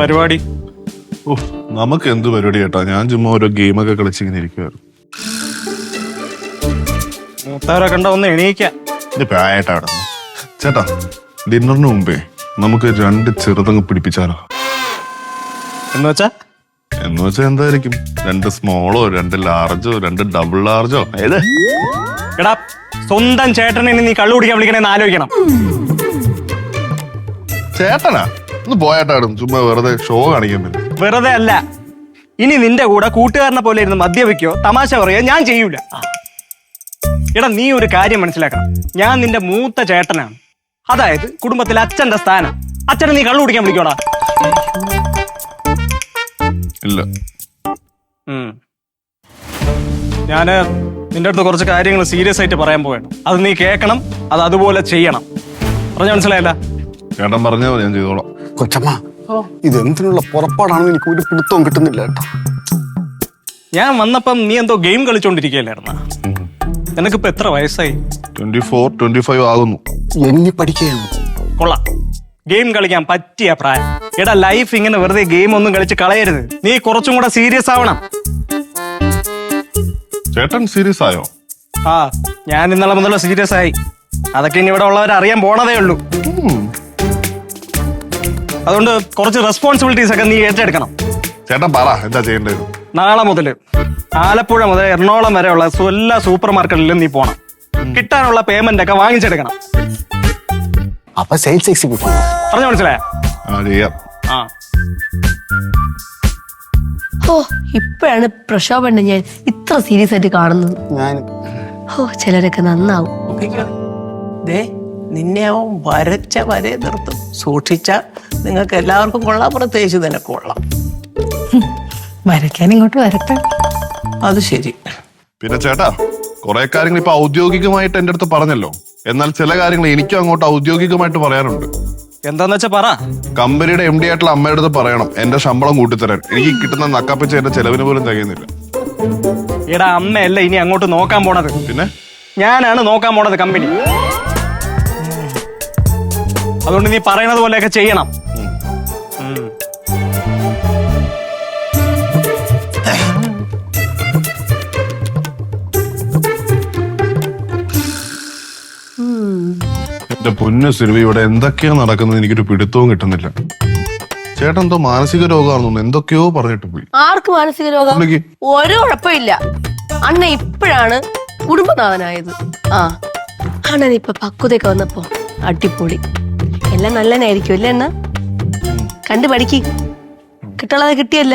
പരിപാടി? ഓ നമുക്ക് എന്ത് പരിപാടി കേട്ടാ? ഞാൻ ചുമ്മാ ഓരോ ഗെയിമൊക്കെ കളിച്ചിങ്ങനെ ഇരിക്കുവായിരുന്നു. മൂത്തവരെ കണ്ട ഒന്ന് എണീക്ക. ഇത് ചേട്ടാ ഡിന്നറിന് മുമ്പേ നമുക്ക് രണ്ട് ചെറുതങ്ങ് പിടിപ്പിച്ചാലോ? എന്ന് വെച്ചാ? എന്ന് വെച്ചാൽ എന്തായിരിക്കും? രണ്ട് സ്മോളോ രണ്ട് ലാർജോ രണ്ട് ഡബിൾ ലാർജോ ഏത്? എടാ സ്വന്തം ചേട്ടനെ നീ കള്ളു കുടിക്കാൻ വിളിക്കണേന്ന് ആലോചിക്കണം. ചേട്ടനാ? ഒന്ന് പോയാട്ടാടും. ചുമ്മാ വെറുതെ ഷോ കാണിക്കുന്നില്ല പറ്റും വെറുതെ അല്ല. ഇനി നിന്റെ കൂടെ കൂട്ടുകാരനെ പോലെ ഇരുന്ന് മദ്യപിക്കോ തമാശ പറയോ ഞാൻ ചെയ്യൂല. എടാ നീ ഒരു കാര്യം മനസ്സിലാക്കണം. ഞാൻ നിന്റെ മൂത്ത ചേട്ടനാണ്. അതായത് കുടുംബത്തിലെ അച്ഛന്റെ സ്ഥാനം. അച്ഛനെ നീ കള്ളു കുടിക്കാൻ വിളിക്കോടാ? ഇല്ല. ഞാൻ നിന്റെ അടുത്ത് കുറച്ച് കാര്യങ്ങൾ സീരിയസ് ആയിട്ട് പറയാൻ പോവാണ്. അത് നീ കേൾക്കണം അത് അതുപോലെ ചെയ്യണം. പറഞ്ഞ മനസ്സിലായല്ല? ചേട്ടൻ പറഞ്ഞാൽ ഞാൻ ചെയ്തോളാം. കൊച്ചമ്മ ഇത് എന്തിനുള്ള പുറപ്പാടാണെന്ന് എനിക്ക് ഒരു പിടുത്തവും കിട്ടുന്നില്ല കേട്ടോ. ഞാൻ വന്നപ്പം നീ എന്തോ ഗെയിം കളിച്ചോണ്ടിരിക്കുകയല്ലായിരുന്ന? നിനക്കിപ്പോ എത്ര വയസ്സായി? ട്വന്റി ഫോർ ട്വന്റി ഫൈവ് ആകുന്നു. എണ്ണി പഠിക്കുകയാണ്. കൊള്ളാം. ഗെയിം കളിക്കാൻ പറ്റിയ പ്രായം. എടാ ലൈഫ് ഇങ്ങനെ വെറുതെ ഗെയിം ഒന്നും കളിച്ച് കളയരുത്. നീ കുറച്ചും കൂടെ സീരിയസ് ആവണം. ചേട്ടൻ സീരിയസ് ആയോ? ആ ഞാൻ ഇന്നലെ മുതൽ സീരിയസ് ആയി. അതൊക്കെ ഇനി ഇവിടെ ഉള്ളവർ അറിയാൻ പോണതേ ഉള്ളൂ. അതുകൊണ്ട് കുറച്ച് റെസ്പോൺസിബിലിറ്റീസ് ഒക്കെ നീ ഏറ്റെടുക്കണം. ചേട്ടൻ പറ എന്താ ചെയ്യേണ്ടത്? നാളെ മുതൽ ആലപ്പുഴ മുതൽ എറണാകുളം വരെയുള്ള എല്ലാ സൂപ്പർ മാർക്കറ്റിലും നീ പോണം. കിട്ടാനുള്ള പേയ്മെന്റ് ഒക്കെ വാങ്ങിച്ചെടുക്കണം. അപ്പൊ സെയിൽസ് എക്സിക്യൂട്ടീവ് പറഞ്ഞു മനസ്സിലായ? ആ ചെയ്യാം. ആ. ഓ ഇപ്പോഴാണ് പ്രക്ഷോഭണ്ണ ഞാൻ ഇത്ര സീരിയസ് ആയിട്ട് കാണുന്നത്. ഞാൻ ഓ ചിലരൊക്കെ നന്നാവും. ദേ നിന്നെ അവൻ വരച്ച വരെ നിർത്തും. സൂക്ഷിച്ച നിങ്ങൾക്ക് എല്ലാവർക്കും കൊള്ളാം പ്രത്യേകിച്ച് നിനക്ക് കൊള്ളാം. വരയ്ക്കാൻ ഇങ്ങോട്ട് വരട്ടെ. അത് ശരി. പിന്നെ ചേട്ടാ കുറെ കാര്യങ്ങൾ ഇപ്പൊ ഔദ്യോഗികമായിട്ട് എന്റെ അടുത്ത് പറഞ്ഞല്ലോ. എന്നാൽ ചില കാര്യങ്ങൾ എനിക്കും അങ്ങോട്ട് ഔദ്യോഗികമായിട്ട് പറയാനുണ്ട്. എന്താന്ന് വെച്ചാ പറ. കമ്പനിയുടെ എം ഡി ആയിട്ടുള്ള അമ്മയുടെ അടുത്ത് പറയണം എന്റെ ശമ്പളം കൂട്ടിത്തരാൻ. എനിക്ക് കിട്ടുന്ന നക്കാപ്പിച്ച എന്റെ ചെലവിന് പോലും തികയുന്നില്ല. എടാ അമ്മയല്ല ഇനി അങ്ങോട്ട് നോക്കാൻ പോണത്? പിന്നെ? ഞാനാണ് നോക്കാൻ പോണത് കമ്പനി. അതുകൊണ്ട് നീ പറയണത് പോലെയൊക്കെ ചെയ്യണം. എന്റെ പൊന്നു സിൽവി ഇവിടെ എന്തൊക്കെയാ നടക്കുന്നത്? എനിക്കൊരു പിടുത്തവും കിട്ടുന്നില്ല. ചേട്ടൻ എന്തോ മാനസിക രോഗമാണെന്ന് എന്തൊക്കെയോ പറഞ്ഞിട്ട് പോയി. ആർക്ക് മാനസിക രോഗം? പുള്ളിക്ക്. ഒരു കുഴപ്പമില്ല അണ്ണ ഇപ്പോഴാണ് കുടുംബനാഥനായത്. ആ അണ്ണൻ ഇപ്പൊ പക്വതയൊക്കെ വന്നപ്പോ അടിപൊളി. എല്ലാം നല്ലനായിരിക്കും അല്ലേ അണ്ണ? കണ്ടു പഠിക്ക് കിട്ടുള്ളത് കിട്ടിയല്ല.